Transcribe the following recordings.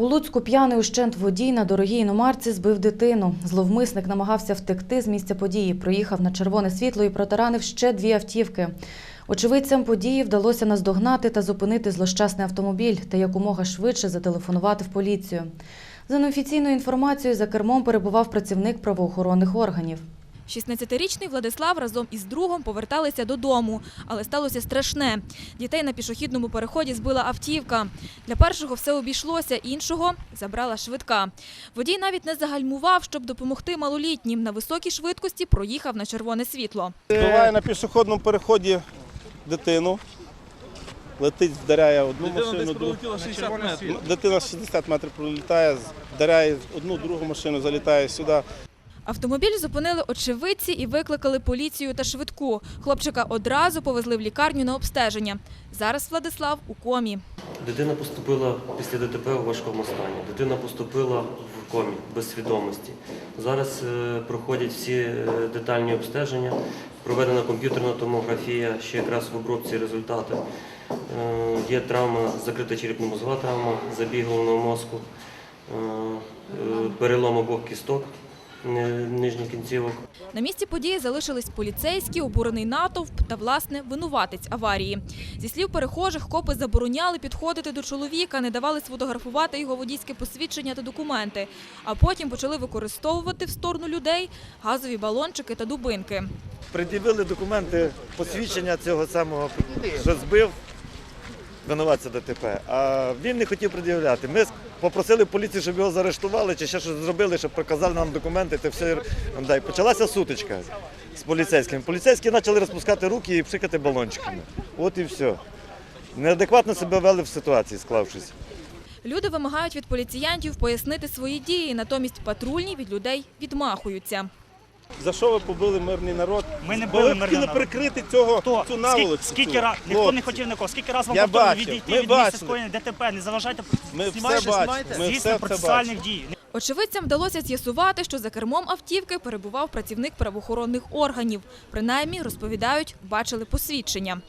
У Луцьку п'яний ущент водій на дорогій іномарці збив дитину. Зловмисник намагався втекти з місця події, проїхав на червоне світло і протаранив ще дві автівки. Очевидцям події вдалося наздогнати та зупинити злощасний автомобіль та якомога швидше зателефонувати в поліцію. За неофіційною інформацією, за кермом перебував працівник правоохоронних органів. 16-річний Владислав разом із другом поверталися додому, але сталося страшне. Дітей на пішохідному переході збила автівка. Для першого все обійшлося, іншого забрала швидка. Водій навіть не загальмував, щоб допомогти малолітнім. На високій швидкості проїхав на червоне світло. Збиває на пішохідному переході дитину. Летить, вдаряє одну машину, другу. Дитина 60 метрів пролітає, вдаряє одну, другу машину, залітає сюди. Автомобіль зупинили очевидці і викликали поліцію та швидку. Хлопчика одразу повезли в лікарню на обстеження. Зараз Владислав у комі. Дитина поступила після ДТП у важкому стані. Дитина поступила в комі без свідомості. Зараз е, проходять всі е, детальні обстеження, проведена комп'ютерна томографія, ще якраз в обробці результати. Е, Є травма, закрита черепно-мозгова травма, забіг головного мозку, перелом обох кісток нижніх кінцівок. На місці події залишились поліцейські, обурений натовп та, власне, винуватець аварії. Зі слів перехожих, копи забороняли підходити до чоловіка, не давали сфотографувати його водійське посвідчення та документи, а потім почали використовувати в сторону людей газові балончики та дубинки. Пред'явили документи посвідчення цього самого, що збив винуватця ДТП. А він не хотів пред'являти. Ми попросили поліцію, щоб його заарештували чи ще щось зробили, щоб показали нам документи. Та все да, і почалася сутичка з поліцейськими. Поліцейські почали розпускати руки і пшикати балончиками. От і все. Неадекватно себе вели в ситуації, склавшись. Люди вимагають від поліціянтів пояснити свої дії, натомість патрульні від людей відмахуються. За що ви побили мирний народ? Ми не били ви мирний хотіли народ. прикрити цього, Хто? цю наволочку. Скільки, скільки раз ніхто не хотів нікого. Скільки раз вам Я бачив, відійти ми від місця бачили. скоєння ДТП, не заважайте Ми все бачимо. Ми все здійснення процесуальних дій. Очевидцям вдалося з'ясувати, що за кермом автівки перебував працівник правоохоронних органів. Принаймні, розповідають, бачили посвідчення.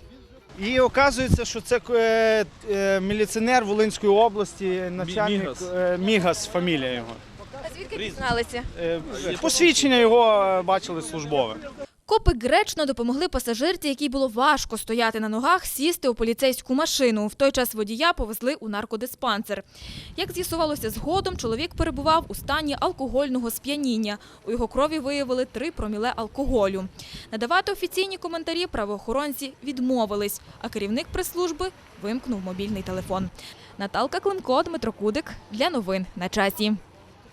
І оказується, що це е, е, міліціонер Волинської області, начальник Мігас. е, Мігас, фамілія його. Звідки дізналися? Е, Посвідчення його е, бачили службове. Копи гречно допомогли пасажирці, якій було важко стояти на ногах, сісти у поліцейську машину. В той час водія повезли у наркодиспансер. Як з'ясувалося згодом, чоловік перебував у стані алкогольного сп'яніння. У його крові виявили 3 проміле алкоголю. Надавати офіційні коментарі правоохоронці відмовились, а керівник прес-служби вимкнув мобільний телефон. Наталка Климко, Дмитро Кудик. Для новин на часі.